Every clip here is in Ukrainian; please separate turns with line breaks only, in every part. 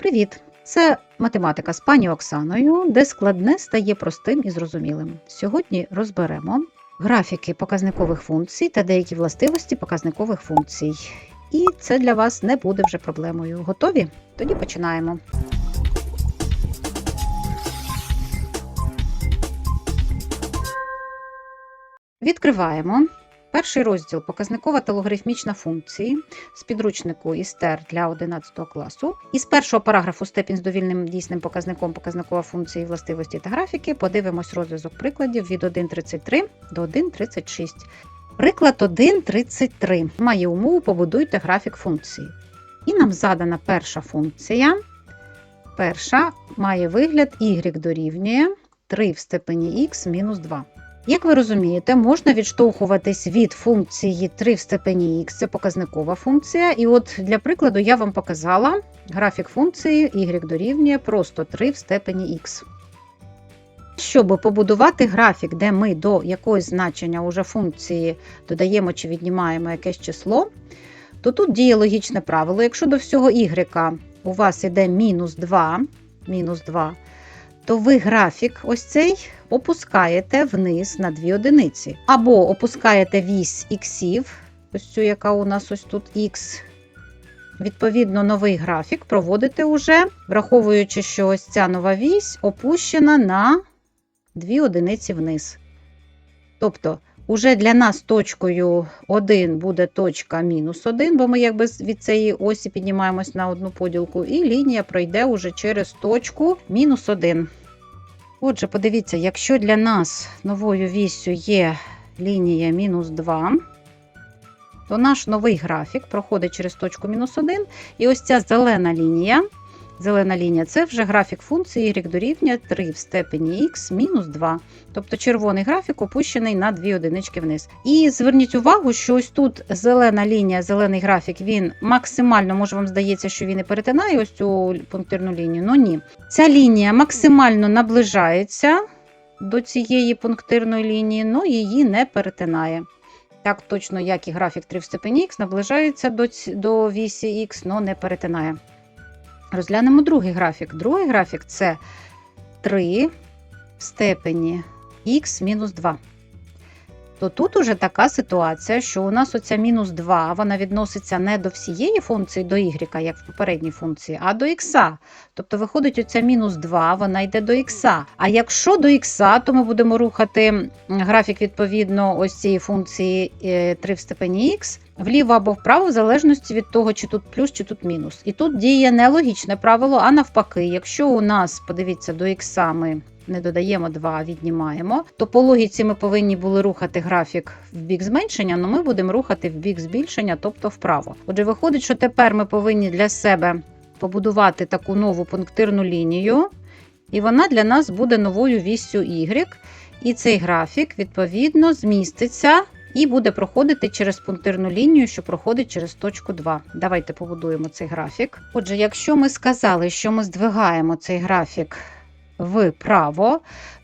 Привіт! Це математика з пані Оксаною, де складне стає простим і зрозумілим. Сьогодні розберемо графіки показникових функцій та деякі властивості показникових функцій. І це для вас не буде вже проблемою. Готові? Тоді починаємо. Відкриваємо перший розділ показникова та логарифмічна функції з підручнику ІСТЕР для 11 класу. Із першого параграфу степінь з довільним дійсним показником показникова функції властивості та графіки подивимось розв'язок прикладів від 1.33 до 1.36. Приклад 1.33 має умову побудуйте графік функції. І нам задана перша функція. Перша має вигляд y дорівнює 3 в степені х мінус 2. Як ви розумієте, можна відштовхуватись від функції 3 в степені х, це показникова функція. І от для прикладу я вам показала графік функції y дорівнює просто 3 в степені х. Щоб побудувати графік, де ми до якогось значення уже функції додаємо чи віднімаємо якесь число, то тут діє логічне правило. Якщо до всього y у вас іде мінус 2, мінус 2, то ви графік ось цей опускаєте вниз на 2 одиниці. Або опускаєте вісь іксів, ось цю, яка у нас ось тут х. Відповідно, новий графік проводите уже, враховуючи, що ось ця нова вісь опущена на 2 одиниці вниз. Тобто, уже для нас точкою 1 буде точка мінус 1, бо ми якби від цієї осі піднімаємось на одну поділку, і лінія пройде уже через точку мінус 1. Отже, подивіться, якщо для нас новою вісю є лінія мінус 2, то наш новий графік проходить через точку мінус 1, і ось ця зелена лінія. Зелена лінія це вже графік функції y дорівнює 3 в степені х мінус 2. Тобто червоний графік опущений на 2 одинички вниз. І зверніть увагу, що ось тут зелена лінія, зелений графік, він максимально, може вам здається, що він і перетинає ось цю пунктирну лінію. Ну ні. Ця лінія максимально наближається до цієї пунктирної лінії, але її не перетинає. Так точно, як і графік 3 в степені х наближається до, вісі х, але не перетинає. Розглянемо другий графік. Другий графік це 3 в степені х мінус 2. То тут уже така ситуація, що у нас оця мінус 2 вона відноситься не до всієї функції до y, як в попередній функції, а до х. Тобто, виходить, оця мінус 2 вона йде до х. А якщо до х, то ми будемо рухати графік відповідно ось цієї функції 3 в степені х вліво або вправо, в залежності від того, чи тут плюс, чи тут мінус. І тут діє не логічне правило, а навпаки, якщо у нас, подивіться, до х ми не додаємо 2, а віднімаємо, то по логіці ми повинні були рухати графік в бік зменшення, але ми будемо рухати в бік збільшення, тобто вправо. Отже, виходить, що тепер ми повинні для себе побудувати таку нову пунктирну лінію, і вона для нас буде новою віссю y. І цей графік, відповідно, зміститься. І буде проходити через пунктирну лінію, що проходить через точку 2. Давайте побудуємо цей графік. Отже, якщо ми сказали, що ми здвигаємо цей графік вправо,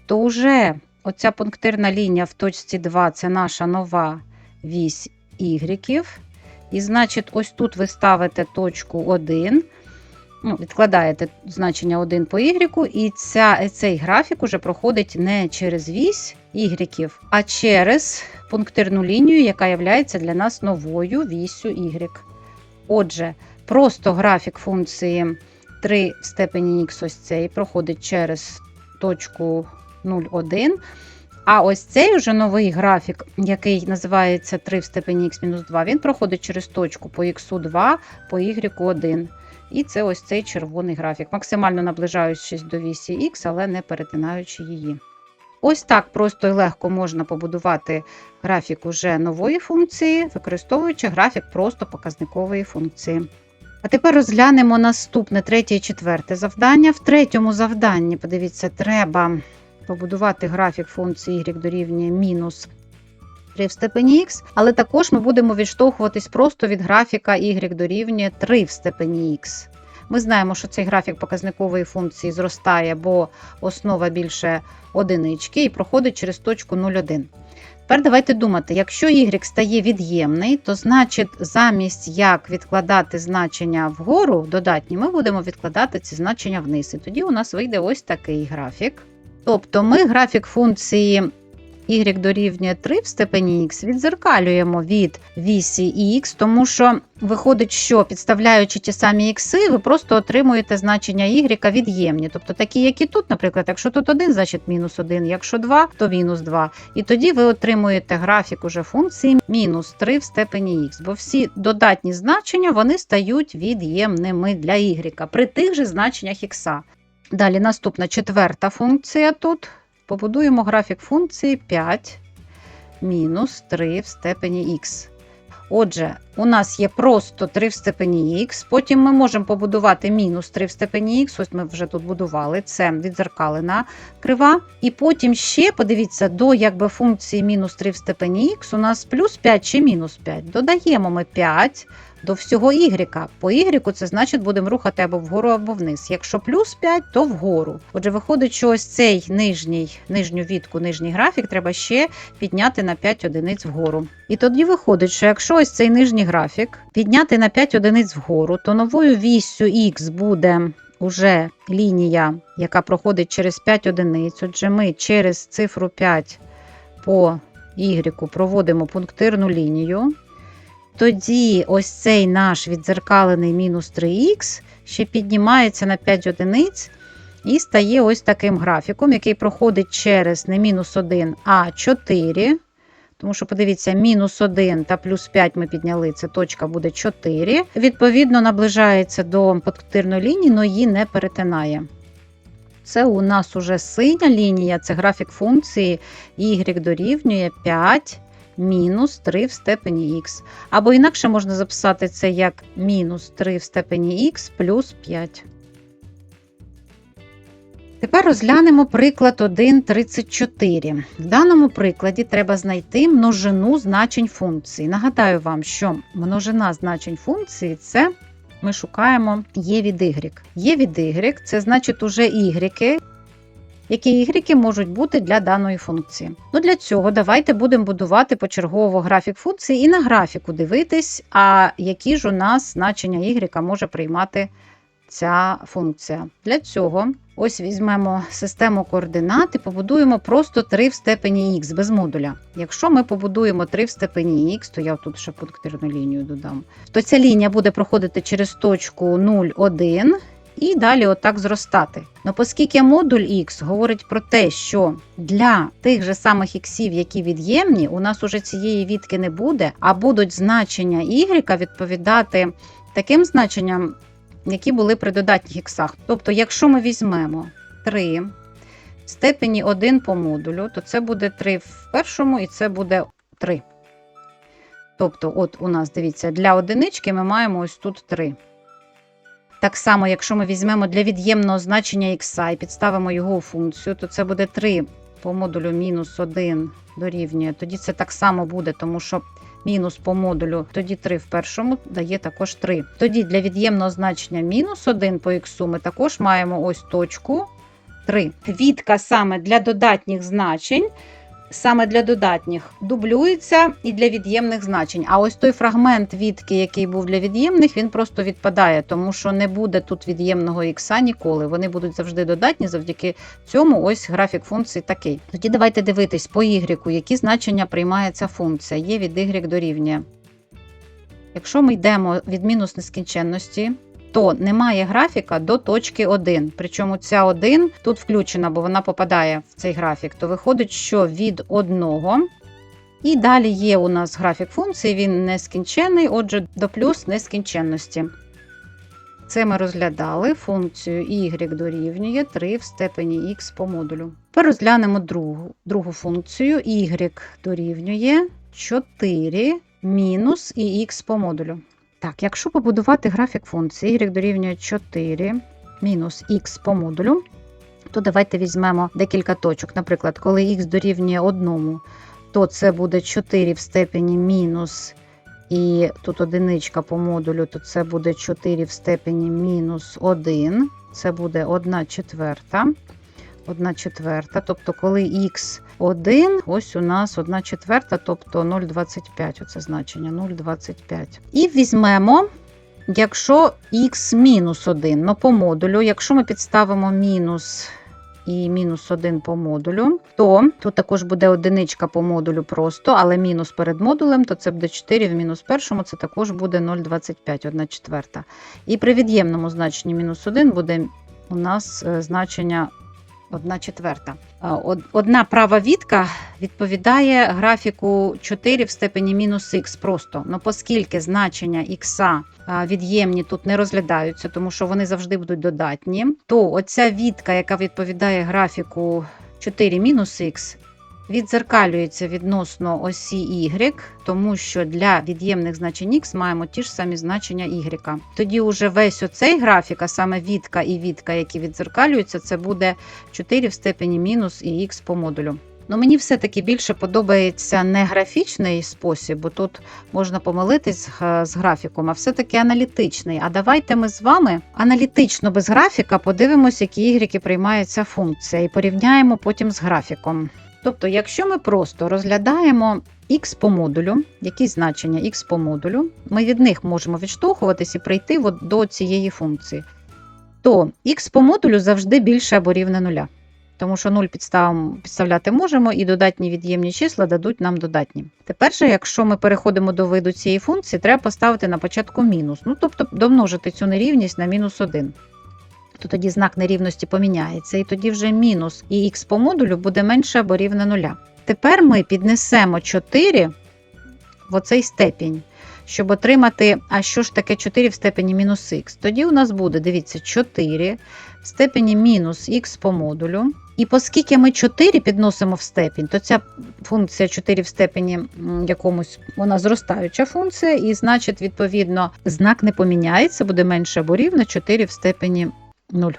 то вже оця пунктирна лінія в точці 2 це наша нова вісь y. І значить, ось тут ви ставите точку 1. Ну, Відкладаєте значення 1 по y, і ця, цей графік уже проходить не через вісь y, а через пунктирну лінію, яка є для нас новою вісю y. Отже, просто графік функції 3 в степені х ось цей проходить через точку 0,1. А ось цей уже новий графік, який називається 3 в степені х-2, він проходить через точку по х2, по y1. І це ось цей червоний графік, максимально наближаючись до вісі х, але не перетинаючи її. Ось так просто і легко можна побудувати графік уже нової функції, використовуючи графік просто показникової функції. А тепер розглянемо наступне третє і четверте завдання. В третьому завданні, подивіться, треба побудувати графік функції y дорівнює мінус 3 в степені х, але також ми будемо відштовхуватись просто від графіка y дорівнює 3 в степені х. Ми знаємо, що цей графік показникової функції зростає, бо основа більше одинички і проходить через точку 0,1. Тепер давайте думати, якщо y стає від'ємний, то значить замість як відкладати значення вгору додатні, ми будемо відкладати ці значення вниз. І тоді у нас вийде ось такий графік. Тобто ми графік функції y дорівнює 3 в степені x відзеркалюємо від вісі х, тому що виходить, що підставляючи ті самі ікси, ви просто отримуєте значення y від'ємні. Тобто такі, як і тут, наприклад, якщо тут 1, значить мінус 1, якщо 2, то мінус 2. І тоді ви отримуєте графік уже функції мінус 3 в степені х, бо всі додатні значення вони стають від'ємними для y при тих же значеннях х. Далі наступна четверта функція тут. Побудуємо графік функції 5 мінус 3 в степені х. Отже, у нас є просто 3 в степені х, потім ми можемо побудувати мінус 3 в степені х, ось ми вже тут будували, це відзеркалена крива. І потім ще, подивіться, до якби, функції мінус 3 в степені х у нас плюс 5 чи мінус 5. Додаємо ми 5 до всього y. По y це значить будемо рухати або вгору, або вниз. Якщо плюс 5, то вгору. Отже, виходить, що ось цей нижній, нижню відку, нижній графік треба ще підняти на 5 одиниць вгору. І тоді виходить, що якщо ось цей нижній графік підняти на 5 одиниць вгору, то новою віссю х буде уже лінія, яка проходить через 5 одиниць. Отже, ми через цифру 5 по y проводимо пунктирну лінію. Тоді ось цей наш відзеркалений мінус 3х ще піднімається на 5 одиниць і стає ось таким графіком, який проходить через не мінус 1, а 4. Тому що, подивіться, мінус 1 та плюс 5 ми підняли, це точка буде 4. Відповідно, наближається до пунктирної лінії, але її не перетинає. Це у нас уже синя лінія, це графік функції y дорівнює 5 мінус 3 в степені х. Або інакше можна записати це як мінус 3 в степені х плюс 5. Тепер розглянемо приклад 1,34. В даному прикладі треба знайти множину значень функції. Нагадаю вам, що множина значень функції це ми шукаємо є від y. Є від y це значить уже y, які ігріки можуть бути для даної функції. Ну Для цього давайте будемо будувати почергово графік функції і на графіку дивитись, а які ж у нас значення ігріка може приймати ця функція. Для цього ось візьмемо систему координат і побудуємо просто 3 в степені х без модуля. Якщо ми побудуємо 3 в степені х, то я тут ще пунктирну лінію додам, то ця лінія буде проходити через точку 0, 1 і далі отак зростати. Ну, оскільки модуль Х говорить про те, що для тих же самих іксів, які від'ємні, у нас уже цієї відки не буде, а будуть значення y відповідати таким значенням, які були при додатніх іксах. Тобто, якщо ми візьмемо 3 в степені 1 по модулю, то це буде 3 в першому і це буде 3. Тобто, от у нас, дивіться, для одинички ми маємо ось тут 3. Так само, якщо ми візьмемо для від'ємного значення х і підставимо його у функцію, то це буде 3 по модулю мінус 1 дорівнює. Тоді це так само буде, тому що мінус по модулю, тоді 3 в першому дає також 3. Тоді для від'ємного значення мінус 1 по х ми також маємо ось точку 3. Відка саме для додатніх значень. Саме для додатніх дублюється і для від'ємних значень. А ось той фрагмент відки, який був для від'ємних, він просто відпадає, тому що не буде тут від'ємного ікса ніколи. Вони будуть завжди додатні, завдяки цьому ось графік функції такий. Тоді давайте дивитись по y, які значення приймає ця функція. Є від y дорівнює. Якщо ми йдемо від мінус нескінченності, то немає графіка до точки 1. Причому ця 1 тут включена, бо вона попадає в цей графік, то виходить, що від 1. І далі є у нас графік функції, він нескінченний, отже, до плюс нескінченності. Це ми розглядали функцію y дорівнює 3 в степені х по модулю. Тепер розглянемо другу, другу функцію y дорівнює 4 мінус і х по модулю. Так, якщо побудувати графік функції y дорівнює 4 мінус х по модулю, то давайте візьмемо декілька точок. Наприклад, коли х дорівнює 1, то це буде 4 в степені мінус, і тут одиничка по модулю, то це буде 4 в степені мінус 1, це буде 1 четверта. 1 четверта. Тобто, коли х 1, ось у нас 1 четверта, тобто 0,25. Оце значення 0,25. І візьмемо. Якщо х мінус 1, ну по модулю, якщо ми підставимо мінус і мінус 1 по модулю, то тут також буде одиничка по модулю просто, але мінус перед модулем, то це буде 4 в мінус першому, це також буде 0,25, 1 четверта. І при від'ємному значенні мінус 1 буде у нас е, значення 1 четверта. Одна права відка відповідає графіку 4 в степені мінус х просто. Ну, оскільки значення х від'ємні тут не розглядаються, тому що вони завжди будуть додатні, то оця відка, яка відповідає графіку 4 мінус х, відзеркалюється відносно осі y, тому що для від'ємних значень x маємо ті ж самі значення y. Тоді уже весь оцей графік, а саме відка і відка, які відзеркалюються, це буде 4 в степені мінус і х по модулю. Ну, мені все-таки більше подобається не графічний спосіб, бо тут можна помилитись е, з графіком, а все-таки аналітичний. А давайте ми з вами аналітично без графіка подивимося, які ігріки приймає ця функція, і порівняємо потім з графіком. Тобто, якщо ми просто розглядаємо х по модулю, якісь значення х по модулю, ми від них можемо відштовхуватись і прийти до цієї функції, то х по модулю завжди більше або рівне нуля. Тому що 0 підстав, підставляти можемо, і додатні від'ємні числа дадуть нам додатні. Тепер же, якщо ми переходимо до виду цієї функції, треба поставити на початку мінус. Ну, тобто домножити цю нерівність на мінус 1. То тоді знак нерівності поміняється, і тоді вже мінус і х по модулю буде менше або рівне 0. Тепер ми піднесемо 4 в оцей степінь, щоб отримати, а що ж таке 4 в степені мінус х. Тоді у нас буде, дивіться, 4 в степені мінус х по модулю. І оскільки ми 4 підносимо в степінь, то ця функція 4 в степені якомусь, вона зростаюча функція, і значить, відповідно, знак не поміняється, буде менше або рівне 4 в степені 0.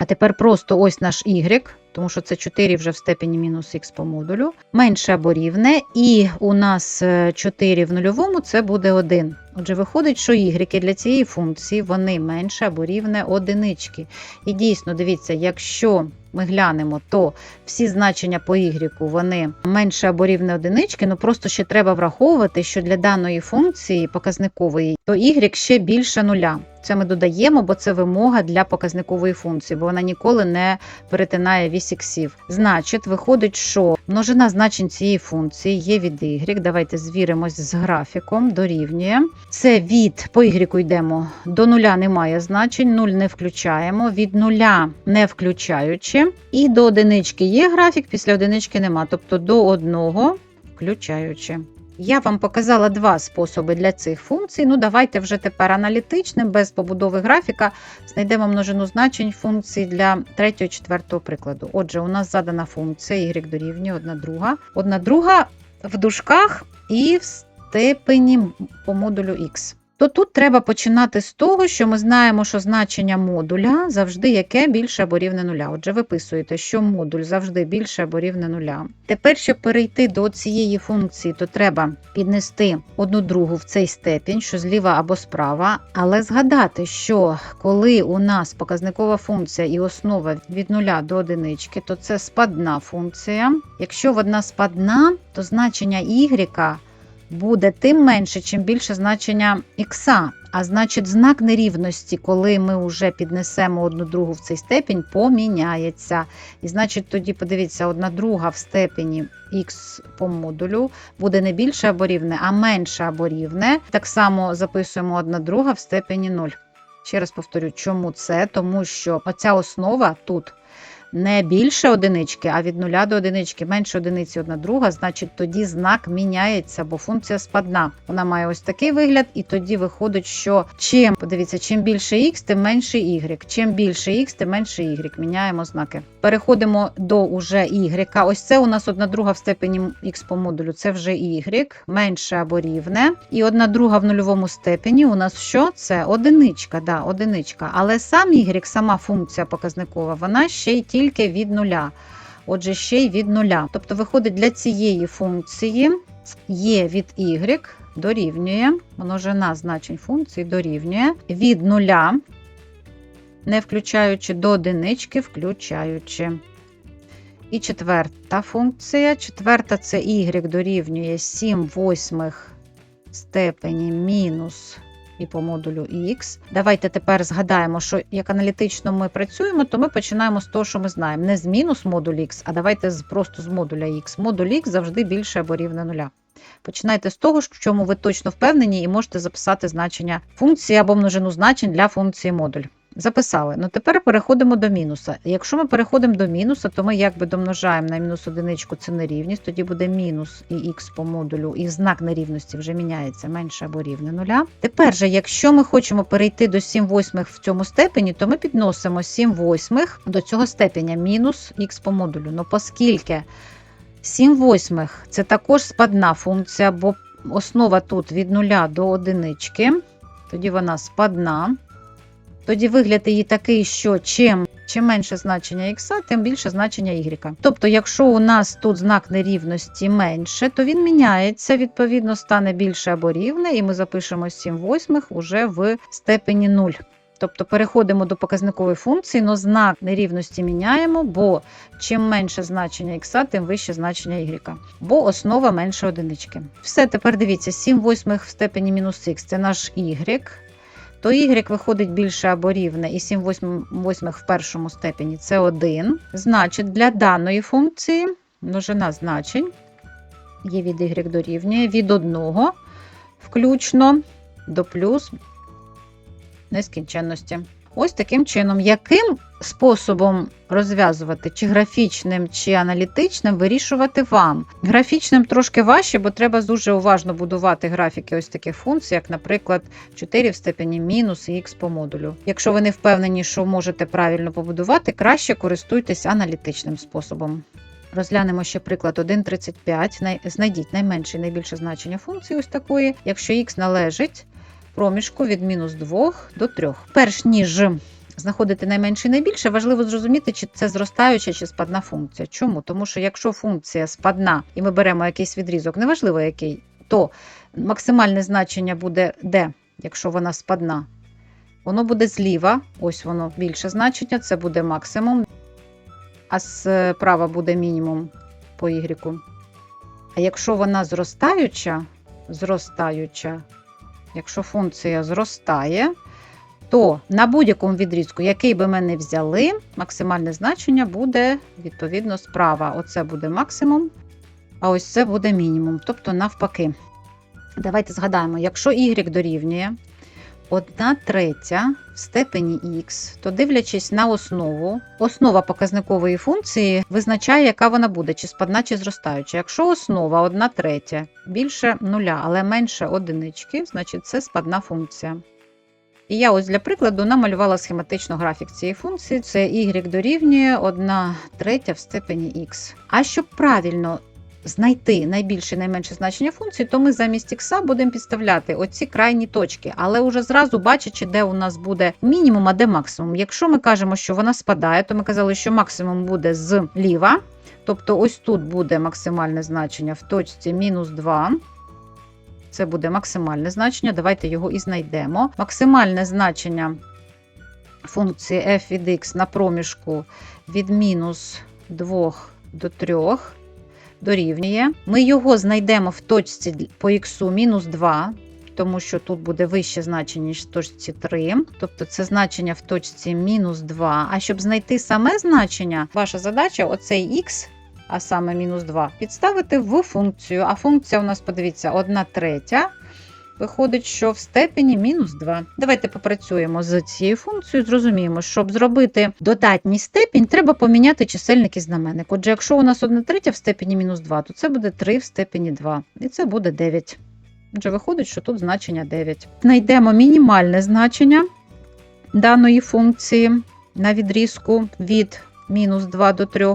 А тепер просто ось наш y, тому що це 4 вже в степені мінус х по модулю, менше або рівне, і у нас е, 4 в нульовому це буде 1. Отже, виходить, що y для цієї функції вони менше або рівне одинички. І дійсно, дивіться, якщо ми глянемо, то всі значення по y вони менше або рівне одинички, ну просто ще треба враховувати, що для даної функції показникової, то y ще більше нуля. Це ми додаємо, бо це вимога для показникової функції, бо вона ніколи не перетинає вісь іксів. Значить, виходить, що множина значень цієї функції є від y. Давайте звіримось з графіком, дорівнює. Це від по y йдемо до нуля немає значень, 0 не включаємо, від нуля не включаючи. І до одинички є графік, після одинички нема, тобто до одного включаючи. Я вам показала два способи для цих функцій. Ну, давайте вже тепер аналітичним, без побудови графіка, знайдемо множину значень функцій для третього, четвертого прикладу. Отже, у нас задана функція y дорівнює одна друга. Одна друга в дужках і в степені по модулю x. То тут треба починати з того, що ми знаємо, що значення модуля завжди яке більше або рівне нуля. Отже, виписуєте, що модуль завжди більше або рівне нуля. Тепер, щоб перейти до цієї функції, то треба піднести одну другу в цей степінь, що зліва або справа, але згадати, що коли у нас показникова функція і основа від нуля до одинички, то це спадна функція. Якщо вона спадна, то значення y буде тим менше, чим більше значення х. А значить, знак нерівності, коли ми вже піднесемо одну другу в цей степінь, поміняється. І значить, тоді подивіться, одна друга в степені х по модулю буде не більше або рівне, а менше або рівне. Так само записуємо одна друга в степені 0. Ще раз повторю, чому це? Тому що оця основа тут не більше одинички, а від нуля до одинички менше одиниці одна друга, значить тоді знак міняється, бо функція спадна. Вона має ось такий вигляд, і тоді виходить, що чим подивіться, чим більше x, тим менше y. Чим більше x, тим менше y. Міняємо знаки. Переходимо до уже y. Ось це у нас одна друга в степені x по модулю. Це вже y, менше або рівне. І одна друга в нульовому степені. У нас що? Це одиничка. Да, одиничка. Але сам y, сама функція показникова, вона ще й тільки від нуля. Отже, ще й від нуля. Тобто, виходить, для цієї функції є від y дорівнює, множина значень функції дорівнює від нуля не включаючи, до одинички включаючи. І четверта функція. Четверта це y дорівнює 7 восьмих степені мінус і по модулю x. Давайте тепер згадаємо, що як аналітично ми працюємо, то ми починаємо з того, що ми знаємо. Не з мінус модуль x, а давайте просто з модуля x. Модуль x завжди більше або рівне нуля. Починайте з того, в чому ви точно впевнені, і можете записати значення функції або множину значень для функції модуль. Записали. Ну тепер переходимо до мінуса. Якщо ми переходимо до мінуса, то ми якби домножаємо на мінус одиничку це нерівність, тоді буде мінус і х по модулю, і знак нерівності вже міняється менше або рівне нуля. Тепер же, якщо ми хочемо перейти до 7 восьмих в цьому степені, то ми підносимо 7 восьмих до цього степеня мінус х по модулю. Ну, оскільки 7 восьмих це також спадна функція, бо основа тут від нуля до одинички, тоді вона спадна. Тоді вигляд її такий, що чим, чим менше значення х, тим більше значення y. Тобто, якщо у нас тут знак нерівності менше, то він міняється, відповідно, стане більше або рівне, і ми запишемо 7 восьмих уже в степені 0. Тобто переходимо до показникової функції, але знак нерівності міняємо, бо чим менше значення х, тим вище значення y. Бо основа менше одинички. Все, тепер дивіться, 7 восьмих в степені мінус х це наш y то y виходить більше або рівне, і 7 восьмих в першому степені це 1. Значить, для даної функції множина значень є від y дорівнює від 1 включно до плюс нескінченності. Ось таким чином, яким способом розв'язувати, чи графічним, чи аналітичним, вирішувати вам. Графічним трошки важче, бо треба дуже уважно будувати графіки ось таких функцій, як, наприклад, 4 в степені мінус і х по модулю. Якщо ви не впевнені, що можете правильно побудувати, краще користуйтесь аналітичним способом. Розглянемо ще приклад 1,35. Знайдіть найменше і найбільше значення функції ось такої, якщо х належить проміжку від мінус 2 до 3. Перш ніж знаходити найменше і найбільше, важливо зрозуміти, чи це зростаюча чи спадна функція. Чому? Тому що якщо функція спадна і ми беремо якийсь відрізок, неважливо який, то максимальне значення буде де, якщо вона спадна. Воно буде зліва, ось воно більше значення, це буде максимум, а справа буде мінімум по y. А якщо вона зростаюча, зростаюча, якщо функція зростає, то на будь-якому відрізку, який би ми не взяли, максимальне значення буде відповідно справа. Оце буде максимум, а ось це буде мінімум, тобто навпаки. Давайте згадаємо, якщо y дорівнює 1 третя в степені х, то дивлячись на основу, основа показникової функції визначає, яка вона буде, чи спадна, чи зростаюча. Якщо основа 1 третя більше нуля, але менше одинички, значить це спадна функція. І я ось для прикладу намалювала схематично графік цієї функції. Це y дорівнює 1 третя в степені х. А щоб правильно знайти найбільше і найменше значення функції, то ми замість х будемо підставляти оці крайні точки, але вже зразу бачачи, де у нас буде мінімум, а де максимум. Якщо ми кажемо, що вона спадає, то ми казали, що максимум буде зліва. Тобто, ось тут буде максимальне значення в точці мінус 2. Це буде максимальне значення. Давайте його і знайдемо. Максимальне значення функції f від x на проміжку від мінус 2 до 3 дорівнює. Ми його знайдемо в точці по х мінус 2, тому що тут буде вище значення, ніж в точці 3. Тобто це значення в точці мінус 2. А щоб знайти саме значення, ваша задача оцей х а саме мінус 2, підставити в функцію. А функція у нас, подивіться, 1 третя. Виходить, що в степені мінус 2. Давайте попрацюємо з цією функцією. Зрозуміємо, щоб зробити додатній степінь, треба поміняти чисельник і знаменник. Отже, якщо у нас 1 третя в степені мінус 2, то це буде 3 в степені 2. І це буде 9. Отже, виходить, що тут значення 9. Знайдемо мінімальне значення даної функції на відрізку від мінус 2 до 3.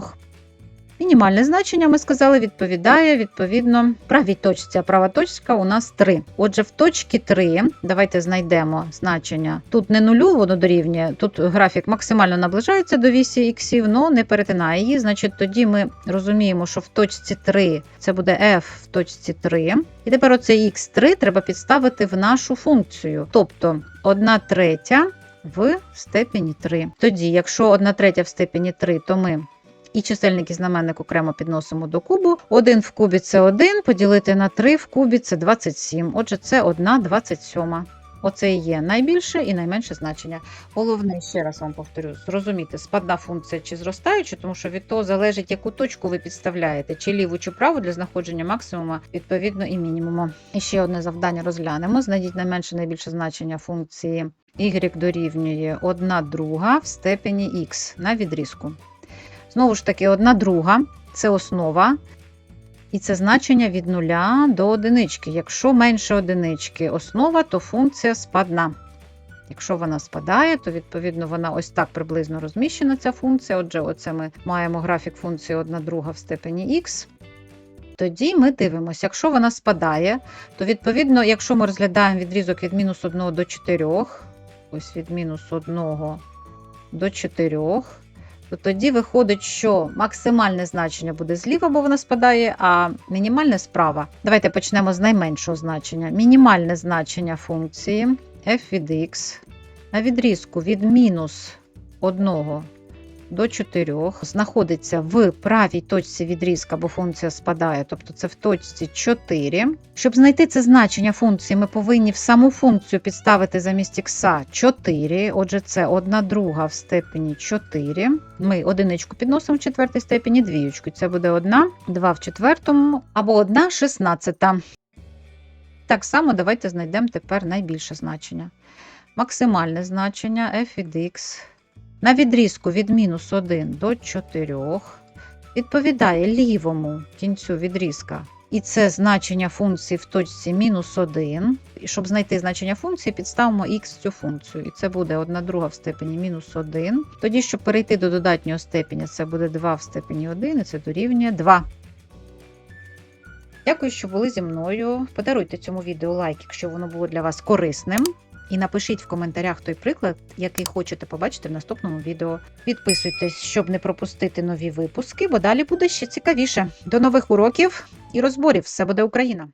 Мінімальне значення, ми сказали, відповідає відповідно правій точці. А права точка у нас 3. Отже, в точці 3 давайте знайдемо значення. Тут не нулю, воно дорівнює, тут графік максимально наближається до вісі іксів, але не перетинає її. Значить, тоді ми розуміємо, що в точці 3 це буде f в точці 3. І тепер оце х3 треба підставити в нашу функцію. Тобто 1 третя в степені 3. Тоді, якщо 1 третя в степені 3, то ми і чисельник і знаменник окремо підносимо до кубу. 1 в кубі це 1, поділити на 3 в кубі це 27. Отже, це 1 27. Оце і є найбільше і найменше значення. Головне, ще раз вам повторю, зрозуміти, спадна функція чи зростаюча, тому що від того залежить, яку точку ви підставляєте, чи ліву, чи праву для знаходження максимума, відповідно, і мінімуму. І ще одне завдання розглянемо. Знайдіть найменше найбільше значення функції y дорівнює 1 друга в степені х на відрізку. Знову ж таки, 1 друга це основа. І це значення від нуля до одинички. Якщо менше одинички основа, то функція спадна. Якщо вона спадає, то відповідно вона ось так приблизно розміщена, ця функція. Отже, оце ми маємо графік функції 1 друга в степені х. Тоді ми дивимося, якщо вона спадає, то відповідно, якщо ми розглядаємо відрізок від мінус 1 до 4, ось від мінус 1 до 4, то тоді виходить, що максимальне значення буде зліва, бо воно спадає, а мінімальне справа. Давайте почнемо з найменшого значення. Мінімальне значення функції f від x на відрізку від мінус 1 до 4 знаходиться в правій точці відрізка, бо функція спадає, тобто це в точці 4. Щоб знайти це значення функції, ми повинні в саму функцію підставити замість х 4. Отже, це 1 друга в степені 4. Ми одиничку підносимо в четвертій степені, двіючку. Це буде 1, 2 в четвертому або 1 шістнадцята. Так само давайте знайдемо тепер найбільше значення. Максимальне значення f від x на відрізку від мінус 1 до 4 відповідає лівому кінцю відрізка. І це значення функції в точці мінус 1. І щоб знайти значення функції, підставимо х цю функцію. І це буде 1 друга в степені мінус 1. Тоді, щоб перейти до додатнього степеня, це буде 2 в степені 1, і це дорівнює 2. Дякую, що були зі мною. Подаруйте цьому відео лайк, якщо воно було для вас корисним. І напишіть в коментарях той приклад, який хочете побачити в наступному відео. Підписуйтесь, щоб не пропустити нові випуски, бо далі буде ще цікавіше. До нових уроків і розборів. Все буде Україна!